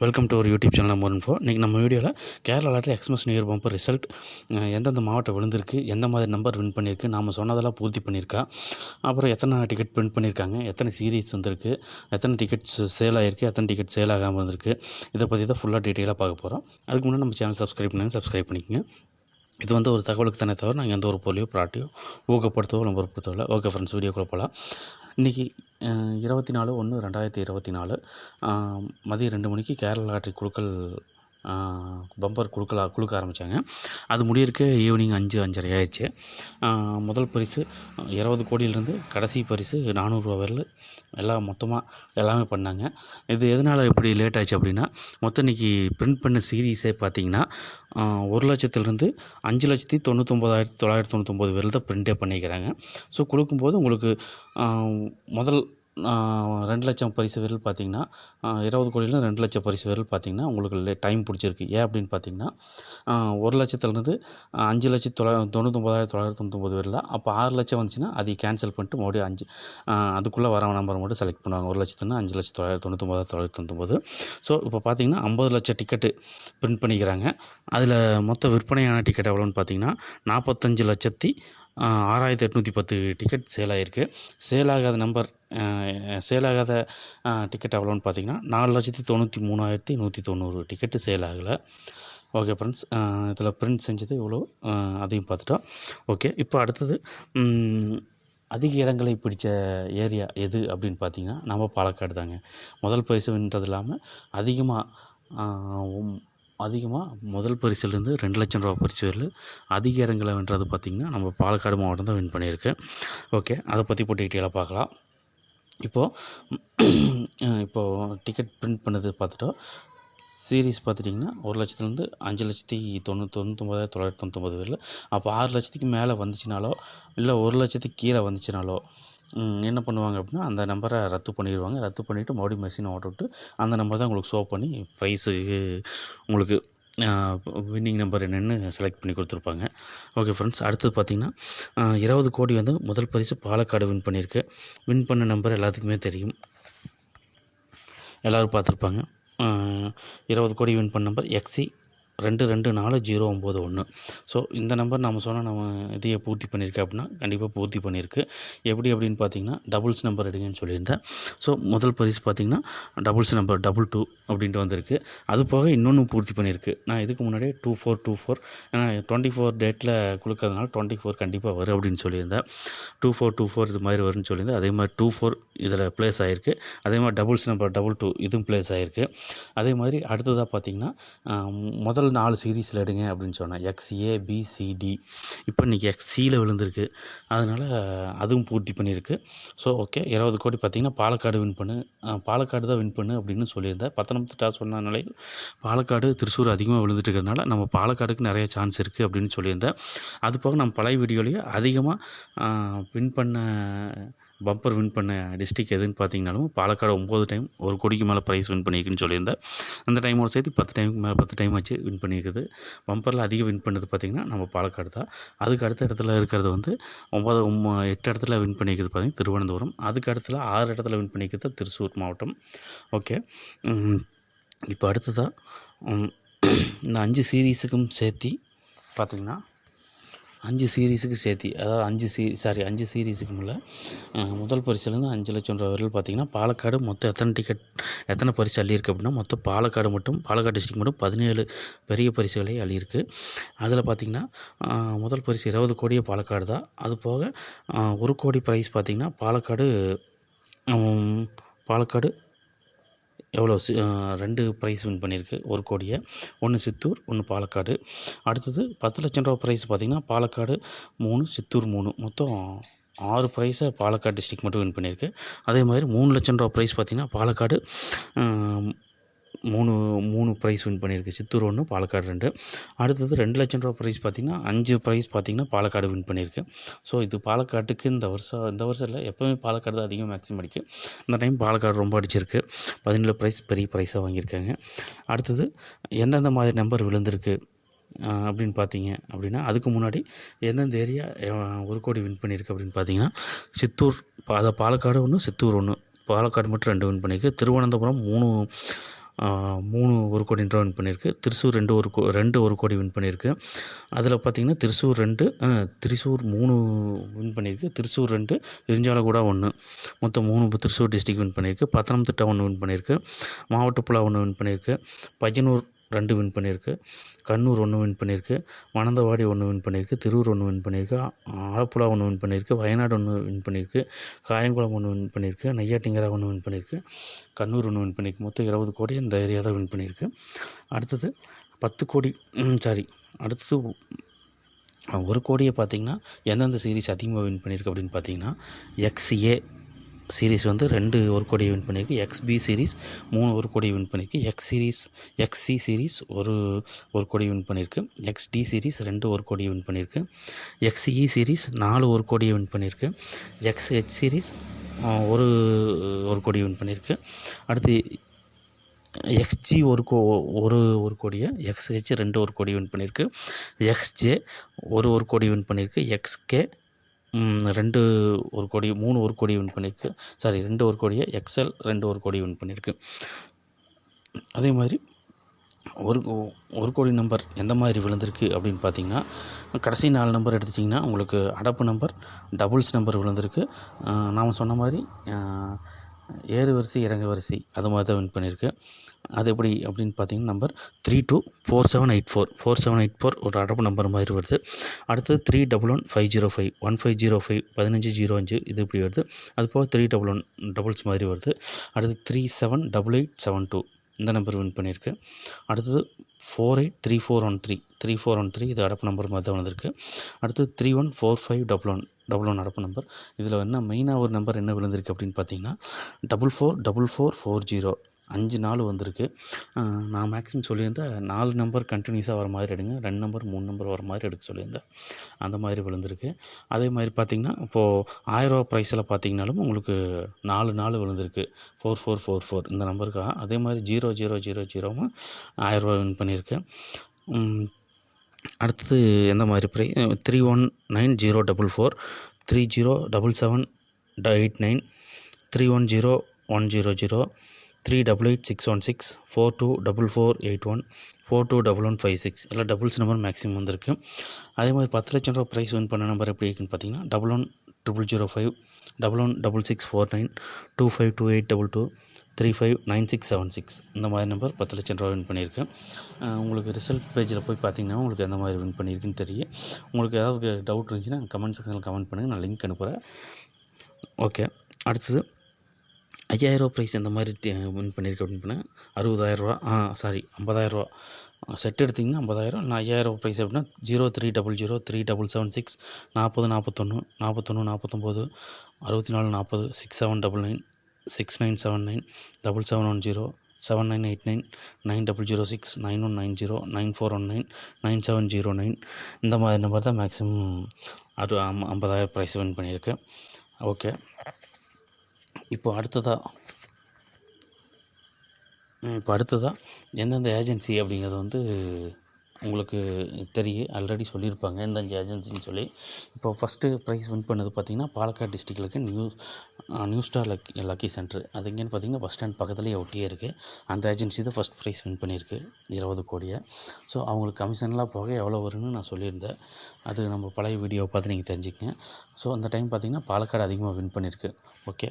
Welcome to ஒரு YouTube channel number info இன்றைக்கி நம்ம வீடியோவில் Kerala lottery Xmas New Year bumper result எந்தெந்த மாவட்டம் விழுந்திருக்கு எந்த மாதிரி நம்பர் வின் பண்ணியிருக்கு நாம் சொன்னதெல்லாம் பூர்த்தி பண்ணியிருக்கா அப்புறம் எத்தனை டிக்கெட் பிரிண்ட் பண்ணியிருக்காங்க எத்தனை சீரீஸ் வந்திருக்கு எத்தனை டிக்கெட்ஸ் சேல் ஆகிருக்கு எத்தனை டிக்கெட் சேல் ஆகாமல் வந்திருக்கு இதை பற்றி தான் ஃபுல்லாக டீட்டெயிலாக பார்க்க போகிறோம் அதுக்கு முன்னாடி நம்ம சேனல் சப்ஸ்கிரைப் பண்ணுங்க சப்ஸ்கிரைப் பண்ணிக்கங்க. இது வந்து ஒரு தகவலுக்கு தானே தவிர நாங்கள் எந்த ஒரு பொருளையோ ப்ராட்டியோ ஊக்கப்படுத்தவோ நம்ம பொறுப்படுத்தவில்லை ஓகே ஃப்ரெண்ட்ஸ் வீடியோக்குள்ளே போகலாம் இன்றைக்கி இருபத்தி நாலு ஒன்று ரெண்டாயிரத்தி இருபத்தி நாலு. மதியம் ரெண்டு மணிக்கு கேரளா லாட்ரி குழுக்கள் பம்பர் குழுக்கள் கொடுக்க ஆரம்பித்தாங்க அது முடியறக்கு ஈவினிங் அஞ்சு அஞ்சரை ஆயிடுச்சு. முதல் பரிசு இருபது கோடியிலேருந்து கடைசி பரிசு நானூறுரூவா வரல எல்லாம் மொத்தமாக எல்லாமே பண்ணாங்க. இது எதனால் இப்படி லேட் ஆச்சு அப்படின்னா மொத்தம் இன்றைக்கி பிரிண்ட் பண்ண சீரீஸே பார்த்தீங்கன்னா ஒரு லட்சத்துலேருந்து அஞ்சு லட்சத்தி தொண்ணூத்தொம்பதாயிரத்தி தொள்ளாயிரத்தி தொண்ணூத்தொம்பது பேர் தான் பிரிண்டே பண்ணிக்கிறாங்க. ஸோ கொடுக்கும்போது உங்களுக்கு முதல் ரெண்டு லட்சம் பரிசு விரல் பார்த்தீங்கன்னா இருபது கோடியில் ரெண்டு லட்சம் பரிசு விரல் பார்த்தீங்கன்னா உங்களுக்கு டைம் பிடிச்சிருக்கு. ஏன் அப்படின்னு பார்த்தீங்கன்னா ஒரு லட்சத்துலேருந்து அஞ்சு லட்சத்து தொள்ளா தொண்ணூத்தொம்பதாயிரத்தி தொள்ளாயிரத்தி தொண்ணூத்தொம்பது பேரில் அப்போ ஆறு லட்சம் வந்துச்சுன்னா அதை கேன்சல் பண்ணிட்டு மறுபடியும் அஞ்சு அதுக்குள்ளே வர நம்பர் மட்டும் செலக்ட் பண்ணுவாங்க. ஒரு லட்சத்துனா அஞ்சு லட்சத்து தொள்ளாயிரத்தி தொண்ணூத்தொம்பதாயிரத்தி தொள்ளாயிரத்தி தொண்ணூத்தொம்பது. ஸோ இப்போ பார்த்தீங்கன்னா ஐம்பது லட்சம் டிக்கெட்டு பிரிண்ட் பண்ணிக்கிறாங்க. அதில் மொத்த விற்பனையான டிக்கெட் எவ்வளோன்னு பார்த்தீங்கன்னா நாற்பத்தஞ்சு லட்சத்தி ஆறாயிரத்தி எட்நூற்றி பத்து டிக்கெட் சேல் ஆகிருக்கு சேல் ஆகாத நம்பர் சேல் ஆகாத டிக்கெட் எவ்வளோன்னு பார்த்தீங்கன்னா நாலு லட்சத்தி தொண்ணூற்றி மூணாயிரத்தி நூற்றி தொண்ணூறு டிக்கெட்டு சேல் ஆகலை. ஓகே ஃப்ரெண்ட்ஸ் இதில் பிரிண்ட் செஞ்சது இவ்வளோ அதையும் பார்த்துட்டோம். ஓகே இப்போ அடுத்தது அதிக இடங்களை பிடித்த ஏரியா எது அப்படின்னு பார்த்தீங்கன்னா நம்ம பாலக்காடு தாங்க. முதல் பரிசு வென்றது இல்லாமல் அதிகமாக அதிகமாக முதல் பரிசுலேருந்து ரெண்டு லட்சம் ரூபா பரிசு வரல அதிக இடங்களை வென்றது பார்த்திங்கன்னா நம்ம பாலக்காடு மாவட்டம் தான் வின் பண்ணியிருக்கு. ஓகே அதை பற்றி இப்போ டீட்டெயிலாக பார்க்கலாம் இப்போது இப்போது டிக்கெட் பிரிண்ட் பண்ணது பார்த்துட்டோம். சீரீஸ் பார்த்துட்டிங்கன்னா ஒரு லட்சத்துலேருந்து அஞ்சு லட்சத்தி தொண்ணூற்றி தொண்ணூத்தொம்பதாயிரத்தி தொள்ளாயிரத்தி தொண்ணூத்தொம்பது வரல அப்போ ஆறு லட்சத்துக்கு மேலே வந்துச்சுனாலோ இல்லை ஒரு லட்சத்துக்கு கீழே வந்துச்சுனாலோ என்ன பண்ணுவாங்க அப்படின்னா அந்த நம்பரை ரத்து பண்ணிடுவாங்க ரத்து பண்ணிவிட்டு மறுபடியும் மெஷினை ஓட்ட அந்த நம்பர் தான் உங்களுக்கு ஷோ பண்ணி ப்ரைஸுக்கு உங்களுக்கு வின்னிங் நம்பர் என்னென்னு செலக்ட் பண்ணி கொடுத்துருப்பாங்க. ஓகே ஃப்ரெண்ட்ஸ் அடுத்தது பார்த்திங்கன்னா இருபது கோடி வந்து முதல் பரிசு பாலக்காடு வின் பண்ணியிருக்கு வின் பண்ண நம்பர் எல்லாத்துக்குமே தெரியும். எல்லோரும் பார்த்துருப்பாங்க. இருபது கோடி வின் பண்ண நம்பர் எக்ஸி ரெண்டு ரெண்டு நாலு ஜீரோ ஒம்பது ஒன்று. ஸோ இந்த நம்பர் நம்ம சொன்னால் நம்ம இதையே பூர்த்தி பண்ணியிருக்கு அப்படின்னா கண்டிப்பாக பூர்த்தி பண்ணியிருக்கு. எப்படி அப்படின்னு பார்த்தீங்கன்னா டபுள்ஸ் நம்பர் எடுங்கன்னு சொல்லியிருந்தேன். ஸோ முதல் பரிசு பார்த்தீங்கன்னா டபுள்ஸ் நம்பர் டபுள் டூ அப்படின்ட்டு வந்திருக்கு. அது போக இன்னொன்று பூர்த்தி பண்ணியிருக்கு. நான் இதுக்கு முன்னாடியே டூ ஃபோர் டூ ஃபோர் ஏன்னா டுவெண்ட்டி ஃபோர் டேட்டில் கொடுக்கறதுனால டுவெண்ட்டி ஃபோர் கண்டிப்பாக வரும் அப்படின்னு சொல்லியிருந்தேன். டூ ஃபோர் டூ ஃபோர் இது மாதிரி வரும்னு சொல்லியிருந்தேன். அதே மாதிரி டூ ஃபோர் இதில் ப்ளேஸ் ஆகிருக்கு அதே மாதிரி டபுள்ஸ் நம்பர் டபுள் டூ இதுவும் ப்ளேஸ் ஆகிருக்கு அதே மாதிரி அடுத்ததாக பார்த்தீங்கன்னா முதல் முதல் நாலு சீரீஸில் எடுங்க அப்படின்னு சொன்னேன். எக்ஸ் ஏ இப்போ இன்றைக்கி எக்ஸ்சியில் விழுந்திருக்கு. அதனால் அதுவும் பூர்த்தி பண்ணியிருக்கு. ஸோ ஓகே இருபது கோடி பார்த்திங்கன்னா பாலக்காடு வின் பண்ணு. பாலக்காடு தான் வின் பண்ணு அப்படின்னு சொல்லியிருந்தேன். பத்தனம்திட்டா சொன்ன நிலையில் பாலக்காடு திருச்சூர் அதிகமாக விழுந்துட்டு இருக்கிறதுனால நம்ம பாலக்காடுக்கு நிறைய சான்ஸ் இருக்குது அப்படின்னு சொல்லியிருந்தேன். அது போக நம்ம பழைய வீடியோலேயே அதிகமாக வின் பண்ண பம்பர் வின் பண்ண டிஸ்ட்ரிக் எதுன்னு பார்த்தீங்கனாலும் பாலக்காடு ஒம்பது டைம் ஒரு கோடிக்கு மேலே ப்ரைஸ் வின் பண்ணியிருக்குன்னு சொல்லியிருந்தேன் அந்த டைமோட சேர்த்து பத்து டைமுக்கு மேலே பத்து டைம் வச்சு வின் பண்ணியிருக்குது பம்பரில் அதிகம் வின் பண்ணது பார்த்திங்கன்னா நம்ம பாலக்காடு தான். அதுக்கு அடுத்த இடத்துல இருக்கிறது வந்து ஒம்பது எட்டு இடத்துல வின் பண்ணியிருக்குது பார்த்திங்கன்னா திருவனந்தபுரம். அதுக்கு அடுத்துல ஆறு இடத்துல வின் பண்ணியிருக்கிறது திருச்சூர் மாவட்டம். ஓகே இப்போ அடுத்ததாக இந்த அஞ்சு சீரீஸுக்கும் சேர்த்தி பார்த்திங்கன்னா அஞ்சு சீரீஸுக்கு சேர்த்தி அதாவது அஞ்சு சீ சாரி அஞ்சு சீரீஸுக்கு இல்லை முதல் பரிசுலேருந்து அஞ்சு லட்சம் ரூபா வரையில் பார்த்தீங்கன்னா பாலக்காடு மொத்தம் எத்தனை டிக்கெட் எத்தனை பரிசு அள்ளியிருக்கு அப்படின்னா மொத்தம் பாலக்காடு மட்டும் பாலக்காடு டிஸ்ட்ரிக்ட் மட்டும் பதினேழு பெரிய பரிசுகளை அள்ளியிருக்கு. அதில் பார்த்திங்கன்னா முதல் பரிசு இருபது கோடியே பாலக்காடு தான். அது போக ஒரு கோடி ப்ரைஸ் பார்த்திங்கன்னா பாலக்காடு பாலக்காடு எவ்வளோ சி ரெண்டு ப்ரைஸ் வின் பண்ணியிருக்கு. ஒரு கோடியை ஒன்று சித்தூர் ஒன்று பாலக்காடு. அடுத்தது பத்து லட்சம் ரூபா ப்ரைஸ் பார்த்திங்கன்னா பாலக்காடு மூணு சித்தூர் மூணு. மொத்தம் ஆறு ப்ரைஸை பாலக்காடு டிஸ்ட்ரிக் மட்டும் வின் பண்ணியிருக்கு. அதே மாதிரி மூணு லட்சம் ரூபா ப்ரைஸ் பார்த்திங்கன்னா பாலக்காடு மூணு மூணு ப்ரைஸ் வின் பண்ணியிருக்கு. சித்தூர் ஒன்று பாலக்காடு ரெண்டு. அடுத்தது ரெண்டு லட்சம் ரூபா ப்ரைஸ் பார்த்திங்கன்னா அஞ்சு ப்ரைஸ் பார்த்திங்கன்னா பாலக்காடு வின் பண்ணியிருக்கு. ஸோ இது பாலக்காட்டுக்கு இந்த வருஷம் இந்த வருஷம் இல்லை எப்போவுமே பாலக்காடு தான் அதிகம் மேக்ஸிமம் அடிக்கும். இந்த டைம் பாலக்காடு ரொம்ப அடிச்சிருக்கு. பதினேழு ப்ரைஸ் பெரிய ப்ரைஸாக வாங்கியிருக்காங்க. அடுத்தது எந்தெந்த மாதிரி நம்பர் விழுந்திருக்கு அப்படின்னு பார்த்தீங்க அப்படின்னா அதுக்கு முன்னாடி எந்தெந்த ஏரியா ஒரு கோடி வின் பண்ணியிருக்கு அப்படின்னு பார்த்தீங்கன்னா சித்தூர் அதை பாலக்காடு ஒன்று சித்தூர் ஒன்று பாலக்காடு மட்டும் ரெண்டு வின் பண்ணியிருக்கு. திருவனந்தபுரம் மூணு மூணு ஒரு கோடி ரூபா வின் பண்ணியிருக்கு. திருசூர் ரெண்டு ஒரு கோ ரெண்டு ஒரு கோடி வின் பண்ணியிருக்கு. அதில் பார்த்திங்கன்னா திருசூர் ரெண்டு ஆ, திருசூர் மூணு வின் பண்ணியிருக்கு. திருசூர் ரெண்டு இரிஞ்சாலக்கூடா ஒன்று மொத்தம் மூணு திருசூர் டிஸ்ட்ரிக் வின் பண்ணியிருக்கு. பத்தனம்திட்டா ஒன்று வின் பண்ணியிருக்கு. மாவட்டப்புழா ஒன்று வின் பண்ணியிருக்கு. பையனூர் ரெண்டு வின் பண்ணியிருக்கு கண்ணூர் ஒன்று வின் பண்ணியிருக்கு மணந்தவாடி ஒன்று வின் பண்ணியிருக்கு திருவூர் ஒன்று வின் பண்ணியிருக்கு ஆலப்புழா ஒன்று வின் பண்ணியிருக்கு வயநாடு ஒன்று வின் பண்ணியிருக்கு காயங்குளம் ஒன்று வின் பண்ணியிருக்கு நையாட்டிங்கரா ஒன்று வின் பண்ணியிருக்கு கண்ணூர் ஒன்று வின் பண்ணியிருக்கு மொத்தம் இருபது கோடி இந்த ஏரியா தான் வின் பண்ணியிருக்கு அடுத்தது பத்து கோடி சாரி அடுத்தது ஒரு கோடியை பார்த்தீங்கன்னா எந்தெந்த சீரிஸ் அதிகமாக வின் பண்ணியிருக்கு அப்படின்னு பார்த்தீங்கன்னா எக்ஸ்ஏ சீரிஸ் வந்து ரெண்டு ஒரு கோடியை வின் பண்ணியிருக்கு எக்ஸ்பி சீரிஸ் மூணு ஒரு கோடியை வின் பண்ணியிருக்கு எக்ஸ் சீரிஸ் எக்ஸ்சி சீரிஸ் ஒரு ஒரு கோடி வின் பண்ணியிருக்கு எக்ஸ்டி சீரிஸ் ரெண்டு ஒரு கோடியை வின் பண்ணியிருக்கு எக்ஸ்இ சீரிஸ் நாலு ஒரு கோடியை வின் பண்ணியிருக்கு எக்ஸ்ஹெச் சீரிஸ் ஒரு ஒரு கோடி வின் பண்ணியிருக்கு அடுத்து எக்ஸ்ஜி ஒரு கோ ஒரு ஒரு கோடியை எக்ஸ்ஹெச் ரெண்டு ஒரு கோடி வின் பண்ணியிருக்கு எக்ஸ்ஜே ஒரு ஒரு கோடி வின் பண்ணியிருக்கு எக்ஸ்கே ரெண்டு ஒரு கோடி மூணு ஒரு கோடி வின் பண்ணியிருக்கு சாரி ரெண்டு ஒரு கோடியை எக்ஸ்எல் ரெண்டு ஒரு கோடி வின் பண்ணியிருக்கு அதே மாதிரி ஒரு கோ- ஒரு கோடி நம்பர் எந்த மாதிரி விழுந்திருக்கு அப்படின்னு பார்த்தீங்கன்னா கடைசி நாலு நம்பர் எடுத்துட்டிங்கன்னா உங்களுக்கு அடப்பு நம்பர் டபுள்ஸ் நம்பர் விழுந்திருக்கு. நாம் சொன்ன மாதிரி ஏறு வரிசை இறங்கு வரிசை அது மாதிரி தான் வின் பண்ணியிருக்கு. அது எப்படி அப்படின்னு பார்த்தீங்கன்னா number three two four seven eight four four seven eight four ஒரு அடப்பு நம்பர் மாதிரி வருது. அடுத்தது three double one five zero five one five zero five பதினஞ்சு ஜீரோ அஞ்சு இது இப்படி வருது. அது போக த்ரீ டபுள் ஒன் டபுள்ஸ் மாதிரி வருது. அடுத்து three seven double eight seven two இந்த நம்பர் வின் பண்ணியிருக்கு. அடுத்தது four eight three four one three three four one three இது அடப்பு நம்பர் மாதிரி தான் வந்திருக்கு. அடுத்து three one four five double one double one அடப்பு நம்பர் இதில் என்ன மெயினாக ஒரு நம்பர் என்ன விழுந்திருக்கு அப்படின்னு பார்த்தீங்கன்னா double four double four four zero அஞ்சு நாள் வந்திருக்கு. நான் மேக்ஸிமம் சொல்லியிருந்தேன் நாலு நம்பர் கண்டினியூஸாக வர மாதிரி எடுங்க ரெண்டு நம்பர் மூணு நம்பர் வர மாதிரி எடுக்க சொல்லியிருந்தேன். அந்த மாதிரி விழுந்திருக்கு. அதே மாதிரி பார்த்தீங்கன்னா இப்போது ஆயிரரூவா ப்ரைஸில் பார்த்தீங்கனாலும் உங்களுக்கு நாலு நாள் விழுந்திருக்கு. ஃபோர் ஃபோர் ஃபோர் ஃபோர் இந்த நம்பருக்காக அதே மாதிரி ஜீரோ ஜீரோ ஜீரோ ஜீரோவும் ஆயிரரூவா வின் பண்ணியிருக்கு அடுத்தது எந்த மாதிரி prize three one nine zero double four three zero double seven eight nine three one zero one zero zero three double eight six one six four two double four eight one four two double one five six எல்லாம் doubles number maximum வந்திருக்கு. அதே மாதிரி பத்து லட்சம் ரூபா prize win பண்ண number எப்படி இருக்குன்னு பார்த்தீங்கன்னா double one triple zero five double one double six four nine two five two eight double two three five nine six seven six இந்த மாதிரி நம்பர் பத்து லட்சம் ரூபா வின் பண்ணியிருக்கேன் உங்களுக்கு ரிசல்ட் பேஜில் போய் பார்த்தீங்கன்னா உங்களுக்கு எந்த மாதிரி வின் பண்ணியிருக்குன்னு தெரியும். உங்களுக்கு ஏதாவது டவுட் இருந்துச்சுன்னா கமெண்ட் செக்ஷனில் கமெண்ட் பண்ணுங்கள் நான் லிங்க் அனுப்புகிறேன் ஓகே அடுத்தது ஐயாயிரரூவா ப்ரைஸ் எந்த மாதிரி வின் பண்ணியிருக்கு அப்படின்னு பண்ணால் அறுபதாயிரரூவா ஆ சாரி ஐம்பதாயிரரூவா. செட் எடுத்திங்கன்னா ஐம்பதாயிரம் இல்லை ஐயாயிரம் ப்ரைஸ் அப்படின்னா zero three double zero three double seven six நாற்பது நாற்பத்தொன்று நாற்பத்தொன்று நாற்பத்தொம்போது அறுபத்தி நாலு நாற்பது six seven double nine six nine seven nine double seven one zero seven nine eight nine nine double zero six nine one nine zero nine four one nine nine seven zero nine இந்த மாதிரி number தான் maximum அறு ஐம்பதாயிரம் prize win பண்ணியிருக்கேன் okay இப்போ அடுத்ததாக இப்போ அடுத்ததாக எந்தெந்த ஏஜென்சி அப்படிங்கிறது வந்து உங்களுக்கு தெரியும் ஆல்ரெடி சொல்லியிருப்பாங்க. எந்தெந்த ஏஜென்சின்னு சொல்லி. இப்போ ஃபஸ்ட்டு ப்ரைஸ் வின் பண்ணது பார்த்திங்கன்னா பாலக்காடு டிஸ்ட்ரிக்டில் இருக்க new new star luck lucky centre அது எங்கேன்னு பார்த்தீங்கன்னா பஸ் ஸ்டாண்ட் பக்கத்துலேயே ஒட்டியே இருக்குது அந்த ஏஜென்சி தான் ஃபஸ்ட் ப்ரைஸ் வின் பண்ணியிருக்கு. இருபது கோடியை. ஸோ அவங்களுக்கு கமிஷன்லாம் போக எவ்வளோ வரும்னு நான் சொல்லியிருந்தேன். அது நம்ம பழைய வீடியோவை பார்த்து நீங்கள் தெரிஞ்சுக்கங்க. ஸோ அந்த டைம் பார்த்திங்கன்னா பாலக்காடு அதிகமாக வின் பண்ணியிருக்கு. ஓகே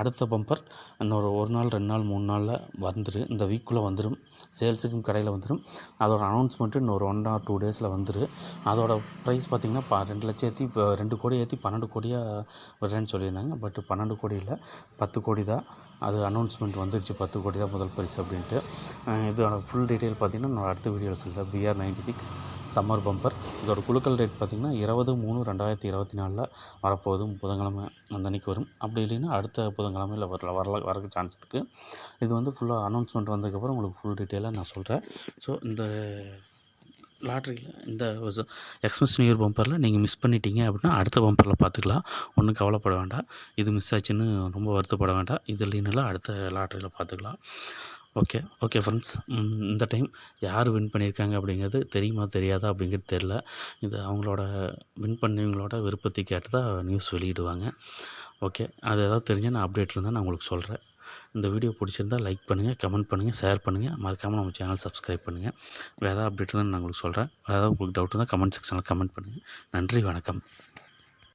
அடுத்த பம்பர் இன்னொரு ஒரு நாள் ரெண்டு நாள் மூணு நாளில் வந்துடும் இந்த வீக்குள்ளே வந்துடும் சேல்ஸுக்கும் கடையில் வந்துடும் அது அதோட அனௌன்ஸ்மெண்ட்டு இன்னொரு ஒன் ஆர் டூ டேஸில் வந்துரு. அதோட ப்ரைஸ் பார்த்திங்கன்னா ப ரெண்டு லட்சம் ஏற்றி இப்போ ரெண்டு கோடி ஏற்றி பன்னெண்டு கோடியாக வருதுன்னு சொல்லியிருந்தாங்க. பட் பன்னெண்டு கோடி இல்லை பத்து கோடி தான். அது அனௌன்ஸ்மெண்ட் வந்துருச்சு பத்து கோடி தான் முதல் பரிசு அப்படின்ட்டு. இதோட ஃபுல் டீட்டெயில் பார்த்திங்கன்னா நான் அடுத்த வீடியோவில் சொல்கிறேன் BR ninety six summer bumper இதோட குலுக்கல் டேட் பார்த்திங்கன்னா இருபது மூணு ரெண்டாயிரத்தி இருபத்தி நாலில் வரப்போகுது. புதன்கிழமை அந்த அன்றைக்கி வரும். அப்படி இல்லைன்னா அடுத்த புதன்கிழமையில் வரல வரல வரக்கு சான்ஸ் இருக்குது இது வந்து ஃபுல்லாக அனௌன்ஸ்மெண்ட் வந்ததுக்கப்புறம் உங்களுக்கு ஃபுல் டீட்டெயிலாக நான் சொல்கிறேன் ஸோ இந்த லாட்ரியில் இந்த எக்ஸ்பிரஸ் நியூ இயர் பம்பரில் நீங்கள் மிஸ் பண்ணிட்டீங்க அப்படின்னா அடுத்த பம்பரில் பார்த்துக்கலாம். ஒன்றும் கவலைப்பட வேண்டாம். இது மிஸ் ஆச்சுன்னு ரொம்ப வருத்தப்பட வேண்டாம். இது இல்லைனாலும் அடுத்த லாட்ரியில் பார்த்துக்கலாம். ஓகே ஓகே ஃப்ரெண்ட்ஸ் இந்த டைம் யார் வின் பண்ணியிருக்காங்க அப்படிங்கிறது தெரியுமா தெரியாதா அப்படிங்கிறது தெரில இது அவங்களோட வின் பண்ணவங்களோட விருப்பத்தை கேட்டு தான் நியூஸ் வெளியிடுவாங்க. ஓகே அது ஏதாவது தெரிஞ்சால் நான் அப்டேட் இருந்தால் நான் உங்களுக்கு சொல்கிறேன் இந்த வீடியோ பிடிச்சிருந்தா லைக் பண்ணுங்கள் கமெண்ட் பண்ணுங்கள் ஷேர் பண்ணுங்கள் மறக்காமல் நம்ம சேனல் சப்ஸ்கிரைப் பண்ணுங்கள் வேறு ஏதாவது அப்டேட் நான் உங்களுக்கு சொல்கிறேன் வேறு ஏதாவது உங்களுக்கு டவுட் இருந்தால் கமெண்ட் செக்ஷனில் கமெண்ட் பண்ணுங்கள் நன்றி வணக்கம்.